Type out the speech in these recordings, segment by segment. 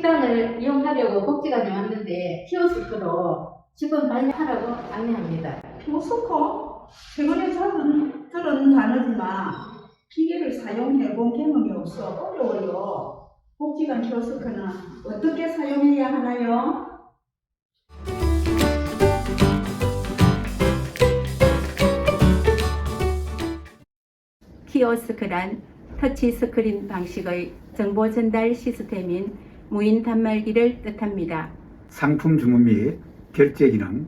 복지관을 이용하려고 복지관에 왔는데 키오스크로 직원 발매하라고 안내합니다. 키오스커? 최근에 저는 들은 단어지만 기계를 사용해 본 경험이 없어 어려워요. 복지관 키오스크는 어떻게 사용해야 하나요? 키오스크란 터치 스크린 방식의 정보 전달 시스템인 무인 단말기를 뜻합니다. 상품 주문 및 결제 기능,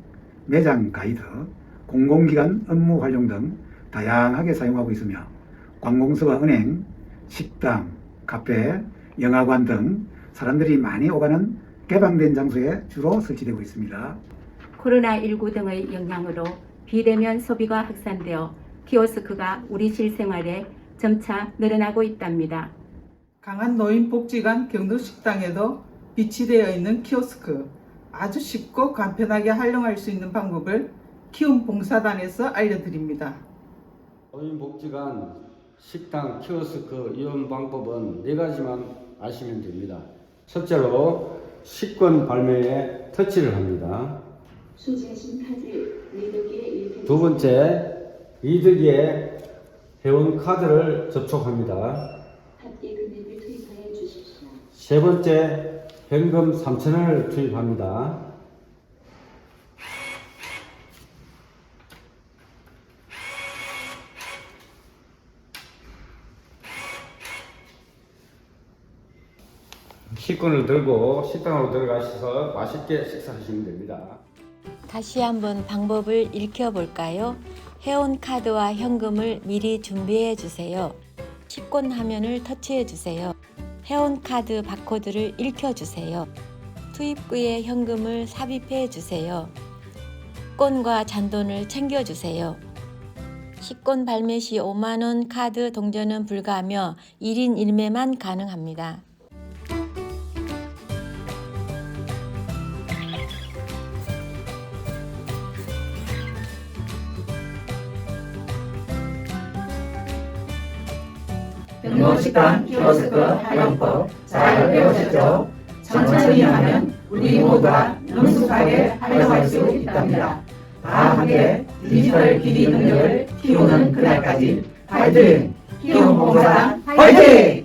매장 가이드, 공공기관 업무 활용 등 다양하게 사용하고 있으며 관공서와 은행, 식당, 카페, 영화관 등 사람들이 많이 오가는 개방된 장소에 주로 설치되고 있습니다. 코로나19 등의 영향으로 비대면 소비가 확산되어 키오스크가 우리 실생활에 점차 늘어나고 있답니다. 강한 노인복지관 경로식당에도 비치되어 있는 키오스크 아주 쉽고 간편하게 활용할 수 있는 방법을 키움 봉사단에서 알려드립니다. 노인복지관 식당 키오스크 이용 방법은 네 가지만 아시면 됩니다. 첫째로 식권 발매에 터치를 합니다. 두 번째, 이득에 회원 카드를 접촉합니다. 합계 금액을 투입하여 주십시오. 세 번째, 현금 3,000원을 투입합니다. 식권을 들고 식당으로 들어가셔서 맛있게 식사하시면 됩니다. 다시 한번 방법을 익혀볼까요? 회원 카드와 현금을 미리 준비해 주세요. 식권 화면을 터치해 주세요. 회원 카드 바코드를 읽혀 주세요. 투입구에 현금을 삽입해 주세요. 식권과 잔돈을 챙겨 주세요. 식권 발매 시 5만원 카드 동전은 불가하며 1인 1매만 가능합니다. 경로식당 키오스크 활용법 잘 배우셨죠? 천천히 하면 우리 모두가 능숙하게 활용할 수 있답니다. 다 함께 디지털 기기 능력을 키우는 그날까지 파이팅! 키움 봉사단 파이팅!